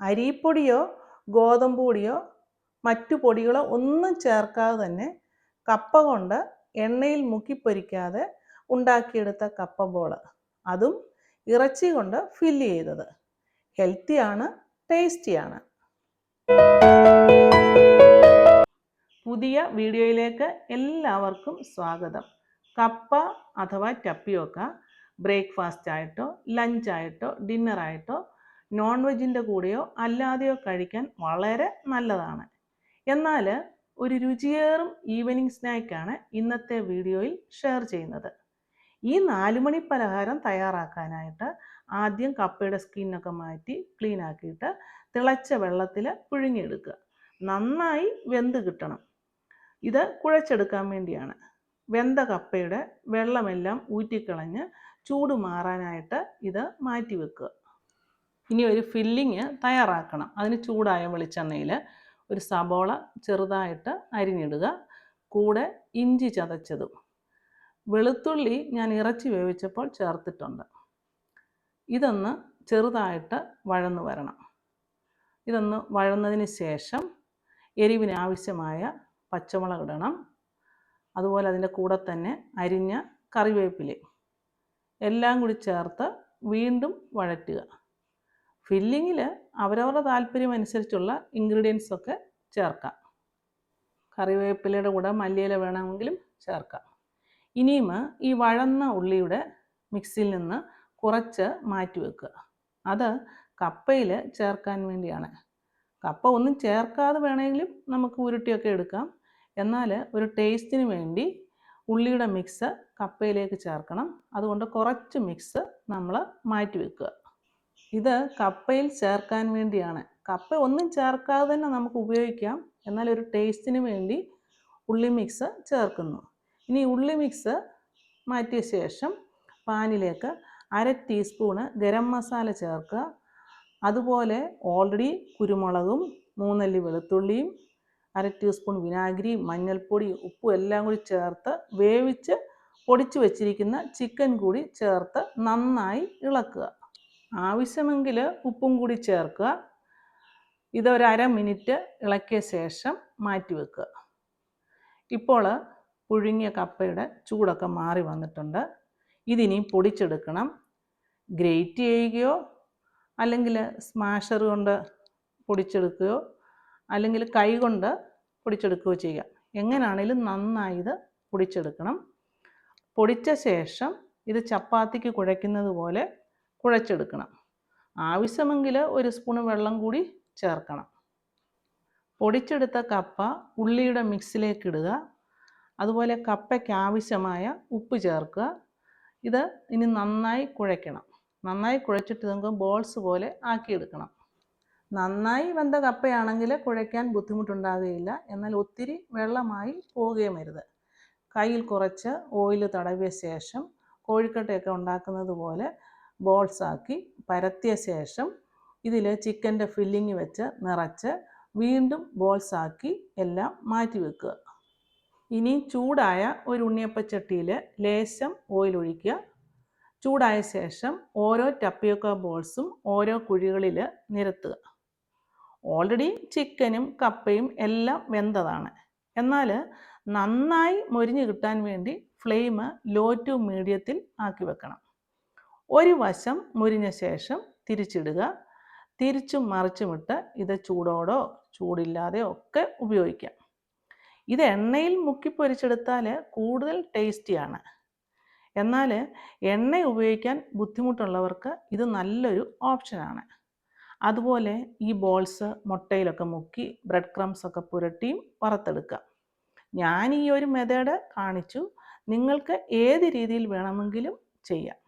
അരിപ്പൊടിയോ ഗോതമ്പ് പൊടിയോ മറ്റു പൊടികളോ ഒന്നും ചേർക്കാതെ തന്നെ കപ്പ കൊണ്ട് എണ്ണയിൽ മുക്കിപ്പൊരിക്കാതെ ഉണ്ടാക്കിയെടുത്ത കപ്പ ബോൾ. അതും ഇറച്ചി കൊണ്ട് ഫില്ല് ചെയ്തത്. ഹെൽത്തിയാണ് ടേസ്റ്റിയാണ് പുതിയ വീഡിയോയിലേക്ക് എല്ലാവർക്കും സ്വാഗതം. കപ്പ അഥവാ ടപ്പിയോക്ക ബ്രേക്ക്ഫാസ്റ്റ് ആയിട്ടോ ലഞ്ചായിട്ടോ ഡിന്നറായിട്ടോ നോൺ വെജിന്റെ കൂടെയോ അല്ലാതെയോ കഴിക്കാൻ വളരെ നല്ലതാണ്. എന്നാൽ ഒരു രുചിയേറും ഈവനിങ് സ്നാക്കാണ് ഇന്നത്തെ വീഡിയോയിൽ ഷെയർ ചെയ്യുന്നത്. ഈ നാലുമണി പലഹാരം തയ്യാറാക്കാനായിട്ട് ആദ്യം കപ്പയുടെ സ്കിന്നൊക്കെ മാറ്റി ക്ലീൻ ആക്കിയിട്ട് തിളച്ച വെള്ളത്തിൽ പുഴുങ്ങിയെടുക്കുക. നന്നായി വെന്ത് കിട്ടണം. ഇത് കുഴച്ചെടുക്കാൻ വേണ്ടിയാണ്. വെന്ത കപ്പയുടെ വെള്ളമെല്ലാം ഊറ്റിക്കളഞ്ഞ് ചൂട് മാറാനായിട്ട് ഇത് മാറ്റി വെക്കുക. ഇനി ഒരു ഫില്ലിങ് തയ്യാറാക്കണം. അതിന് ചൂടായ വെളിച്ചെണ്ണയിൽ ഒരു സബോള ചെറുതായിട്ട് അരിഞ്ഞിടുക. കൂടെ ഇഞ്ചി ചതച്ചതും. വെളുത്തുള്ളി ഞാൻ ഇറച്ചി വേവിച്ചപ്പോൾ ചേർത്തിട്ടുണ്ട്. ഇതൊന്ന് ചെറുതായിട്ട് വഴന്നു വരണം. ഇതൊന്ന് വഴന്നതിന് ശേഷം എരിവിന് ആവശ്യമായ പച്ചമുളക് ഇടണം. അതുപോലെ അതിന്റെ കൂടെ തന്നെ അരിഞ്ഞ കറിവേപ്പില എല്ലാം കൂടി ചേർത്ത് വീണ്ടും വഴറ്റുക. ഫില്ലിങ്ങിൽ അവരവരുടെ താല്പര്യം അനുസരിച്ചുള്ള ഇൻഗ്രീഡിയൻസ് ഒക്കെ ചേർക്കാം. കറിവേപ്പിലയുടെ കൂടെ മല്ലിയില വേണമെങ്കിലും ചേർക്കാം. ഇനിയും ഈ വഴന്ന ഉള്ളിയുടെ മിക്സിയിൽ നിന്ന് കുറച്ച് മാറ്റി വെക്കുക അത് കപ്പയിൽ ചേർക്കാൻ വേണ്ടിയാണ്. കപ്പ ഒന്നും ചേർക്കാതെ വേണമെങ്കിലും നമുക്ക് ഉരുട്ടിയൊക്കെ എടുക്കാം. എന്നാൽ ഒരു ടേസ്റ്റിന് വേണ്ടി ഉള്ളിയുടെ മിക്സ് കപ്പയിലേക്ക് ചേർക്കണം. അതുകൊണ്ട് കുറച്ച് മിക്സ് നമ്മൾ മാറ്റി വെക്കുക ഇത് കപ്പയിൽ ചേർക്കാൻ വേണ്ടിയാണ്. കപ്പ ഒന്നും ചേർക്കാതെ തന്നെ നമുക്ക് ഉപയോഗിക്കാം. എന്നാൽ ഒരു ടേസ്റ്റിന് വേണ്ടി ഉള്ളി മിക്സ് ചേർക്കുന്നു. ഇനി ഉള്ളി മിക്സ് മാറ്റിയ ശേഷം പാനിലേക്ക് അര ടീസ്പൂണ് ഗരം മസാല ചേർക്കുക. അതുപോലെ ഓൾറെഡി കുരുമുളകും മൂന്നല്ലി വെളുത്തുള്ളിയും അര ടീസ്പൂൺ വിനാഗിരി മഞ്ഞൾപ്പൊടി ഉപ്പും എല്ലാം കൂടി ചേർത്ത് വേവിച്ച് പൊടിച്ച് വെച്ചിരിക്കുന്ന ചിക്കൻ കൂടി ചേർത്ത് നന്നായി ഇളക്കുക. ആവശ്യമെങ്കിൽ ഉപ്പും കൂടി ചേർക്കുക. ഇതൊരു അര മിനിറ്റ് ഇളക്കിയ ശേഷം മാറ്റി വെക്കുക. ഇപ്പോൾ പുഴുങ്ങിയ കപ്പയുടെ ചൂടൊക്കെ മാറി വന്നിട്ടുണ്ട്. ഇതിനി പൊടിച്ചെടുക്കണം. ഗ്രേറ്റ് ചെയ്യുകയോ അല്ലെങ്കിൽ സ്മാഷർ കൊണ്ട് പൊടിച്ചെടുക്കുകയോ അല്ലെങ്കിൽ കൈ കൊണ്ട് പൊടിച്ചെടുക്കുകയോ ചെയ്യുക. എങ്ങനെയാണേലും നന്നായി ഇത് പൊടിച്ചെടുക്കണം. പൊടിച്ച ശേഷം ഇത് ചപ്പാത്തിക്ക് കുഴയ്ക്കുന്നത് പോലെ കുഴച്ചെടുക്കണം. ആവശ്യമെങ്കിൽ ഒരു സ്പൂൺ വെള്ളം കൂടി ചേർക്കണം. പൊടിച്ചെടുത്ത കപ്പ ഉള്ളിയുടെ മിക്സിലേക്ക് ഇടുക. അതുപോലെ കപ്പയ്ക്ക് ആവശ്യമായ ഉപ്പ് ചേർക്കുക. ഇത് ഇനി നന്നായി കുഴയ്ക്കണം. നന്നായി കുഴച്ചിട്ട് നമുക്ക് ബോൾസ് പോലെ ആക്കിയെടുക്കണം. നന്നായി വെന്ത കപ്പയാണെങ്കിൽ കുഴയ്ക്കാൻ ബുദ്ധിമുട്ടുണ്ടാകുകയില്ല. എന്നാൽ ഒത്തിരി വെള്ളമായി പോവുകയും അരുത് കയ്യിൽ കുറച്ച് ഓയിൽ തടവിയ ശേഷം കോഴിക്കട്ടയൊക്കെ ഉണ്ടാക്കുന്നത് പോലെ ബോൾസ് ആക്കി പരത്തിയ ശേഷം ഇതിൽ ചിക്കന്റെ ഫില്ലിങ് വെച്ച് നിറച്ച് വീണ്ടും ബോൾസ് ആക്കി എല്ലാം മാറ്റി വെക്കുക. ഇനി ചൂടായ ഒരു ഉണ്ണിയപ്പച്ചട്ടിയിൽ ലേശം ഓയിൽ ഒഴിക്കുക. ചൂടായ ശേഷം ഓരോ ടപ്പിയൊക്ക ബോൾസും ഓരോ കുഴികളിൽ നിരത്തുക. ഓൾറെഡി ചിക്കനും കപ്പയും എല്ലാം വെന്തതാണ്. എന്നാൽ നന്നായി മൊരിഞ്ഞ് കിട്ടാൻ വേണ്ടി ഫ്ലെയിം ലോ ടു മീഡിയത്തിൽ ആക്കി വെക്കണം. ഒരു വശം മുരിഞ്ഞ ശേഷം തിരിച്ചിടുക. തിരിച്ചും മറിച്ചുമിട്ട് ഇത് ചൂടോടോ ചൂടില്ലാതെയോ ഒക്കെ ഉപയോഗിക്കാം. ഇത് എണ്ണയിൽ മുക്കി പൊരിച്ചെടുത്താൽ കൂടുതൽ ടേസ്റ്റിയാണ് എന്നാൽ എണ്ണ ഉപയോഗിക്കാൻ ബുദ്ധിമുട്ടുള്ളവർക്ക് ഇത് നല്ലൊരു ഓപ്ഷനാണ് അതുപോലെ ഈ ബോൾസ് മുട്ടയിലൊക്കെ മുക്കി ബ്രെഡ് ക്രംസ് ഒക്കെ പുരട്ടിയും വറുത്തെടുക്കുക. ഞാൻ ഈ ഒരു മെത്തേഡ് കാണിച്ചു. നിങ്ങൾക്ക് ഏത് രീതിയിൽ വേണമെങ്കിലും ചെയ്യാം.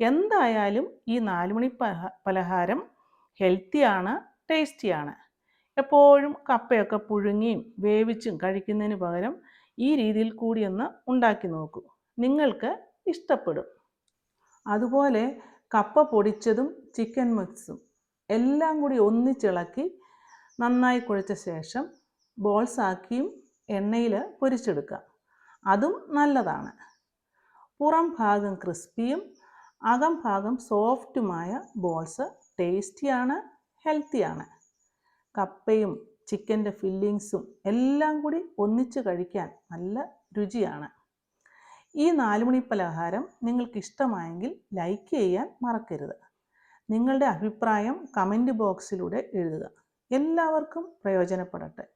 എന്തായാലും ഈ നാലുമണി പലഹ പലഹാരം ഹെൽത്തിയാണ് ടേസ്റ്റിയാണ് എപ്പോഴും കപ്പയൊക്കെ പുഴുങ്ങിയും വേവിച്ചും കഴിക്കുന്നതിന് പകരം ഈ രീതിയിൽ കൂടി ഒന്ന് ഉണ്ടാക്കി നോക്കൂ. നിങ്ങൾക്ക് ഇഷ്ടപ്പെടും. അതുപോലെ കപ്പ പൊടിച്ചതും ചിക്കൻ മിക്സും എല്ലാം കൂടി ഒന്നിച്ചിളക്കി നന്നായി കുഴച്ച ശേഷം ബോൾസ് ആക്കിയും എണ്ണയിൽ പൊരിച്ചെടുക്കാം അതും നല്ലതാണ്. പുറം ഭാഗം ക്രിസ്പിയും അകം ഭാഗം സോഫ്റ്റുമായ ബോൾസ് ടേസ്റ്റിയാണ് ഹെൽത്തിയാണ്. കപ്പയും ചിക്കന്റെ ഫില്ലിങ്സും എല്ലാം കൂടി ഒന്നിച്ച് കഴിക്കാൻ നല്ല രുചിയാണ്. ഈ നാലുമണി പലഹാരം നിങ്ങൾക്ക് ഇഷ്ടമായെങ്കിൽ ലൈക്ക് ചെയ്യാൻ മറക്കരുത്. നിങ്ങളുടെ അഭിപ്രായം കമന്റ് ബോക്സിലൂടെ എഴുതുക. എല്ലാവർക്കും പ്രയോജനപ്പെടട്ടെ.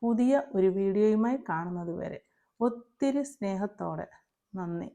പുതിയ ഒരു വീഡിയോയുമായി കാണുന്നത് വരെ ഒത്തിരി സ്നേഹത്തോടെ. നന്ദി.